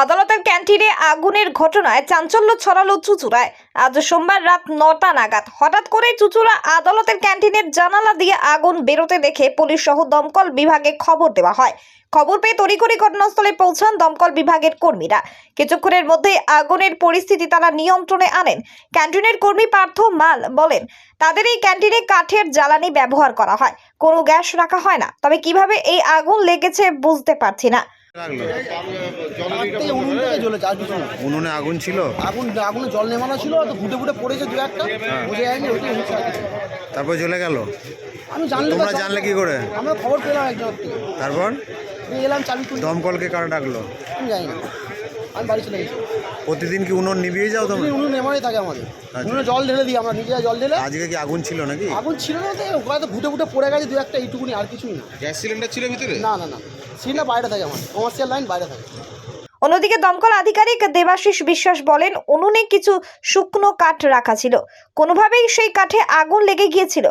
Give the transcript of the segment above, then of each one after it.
আদালতের ক্যান্টিনে আগুনের ঘটনায় চাঞ্চল্য ছড়ালো চুচুড়ায়। আজ সোমবার রাত নটা নাগাদ হঠাৎ করে চুচুড়া আদালতের ক্যান্টিনের জানালা দিয়ে আগুন বেরোতে দেখে পুলিশ সহ দমকল বিভাগে খবর দেওয়া হয়। খবর পেয়ে তড়িঘড়ি ঘটনাস্থলে পৌঁছান দমকল বিভাগের কর্মীরা। কিছুক্ষণের মধ্যেই আগুনের পরিস্থিতি তারা নিয়ন্ত্রণে আনেন। ক্যান্টিনের কর্মী পার্থ মাল বলেন, তাদের এই ক্যান্টিনে কাঠের জ্বালানি ব্যবহার করা হয়। কোনো গ্যাস রাখা হয় না। তবে কীভাবে এই আগুন লেগেছে বুঝতে পারছি না। উনুন আগুন ছিল আগুন আগুনে জল নেমানো ছিল তো ঘুটে ঘুটে পড়েছে দু একটা বোঝা যায়নি ওইটাই তারপর জ্বলে গেল আমি জানলে তো তোমরা জানলে কি করে আমরা খবর পেলাম একজনের থেকে তারপর এলাম চাবি তুলি দমকলকে কারা ডাকলো আমি জানি না আমি বাড়ি চলে গেছি প্রতিদিন কি উনুন নিভিয়ে যাও তোমরা উনুন নেমানোই থাকে আমাদের উনুনে জল ঢেলে দিই আমরা নিজেরা জল ঢেলে আজকে কি আগুন ছিল নাকি আগুন ছিল না তো ওখানে তো ঘুটে ঘুটে পড়ে গেছে দু একটা এইটুকুনি আর কিছুই না গ্যাস সিলিন্ডার ছিল ভিতরে না না না সিলিন্ডার বাইরে থাকে আমার। কমার্শিয়াল লাইন বাইরে থাকে। অন্যদিকে দমকল আধিকারিক দেবাশিস বিশ্বাস বলেন উনুনে কিছু শুকনো কাঠ রাখা ছিল। কোনোভাবেই সেই কাঠে আগুন লেগে গিয়েছিল।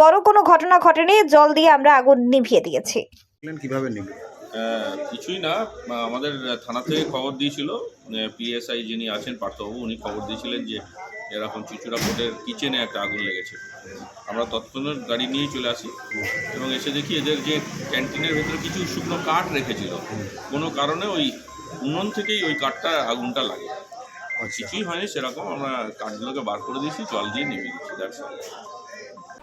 বড় কোনো ঘটনা ঘটেনি জল দিয়ে আমরা আগুন নিভিয়ে দিয়েছি। কীভাবে নিবে কিছুই না। আমাদের থানা থেকে খবর দিয়েছিল। পিএসআই যিনি আছেন পার্থবাবু উনি খবর দিয়েছিলেন যে এরকম চুচুড়া বোর্ডের কিচেনে একটা আগুন লেগেছে। আমরা তৎক্ষণাৎ গাড়ি নিয়ে চলে আসি এবং এসে দেখি এদের যে ক্যান্টিনের ভেতরে কিছু শুকনো কাঠ রেখেছিল। কোনো কারণে ওই উনুন থেকেই ওই কাঠটা আগুনটা লাগে। আর কিছুই হয়নি সেরকম আমরা কাঠগুলোকে বার করে দিয়েছি জল দিয়ে নেমে দিচ্ছি তার.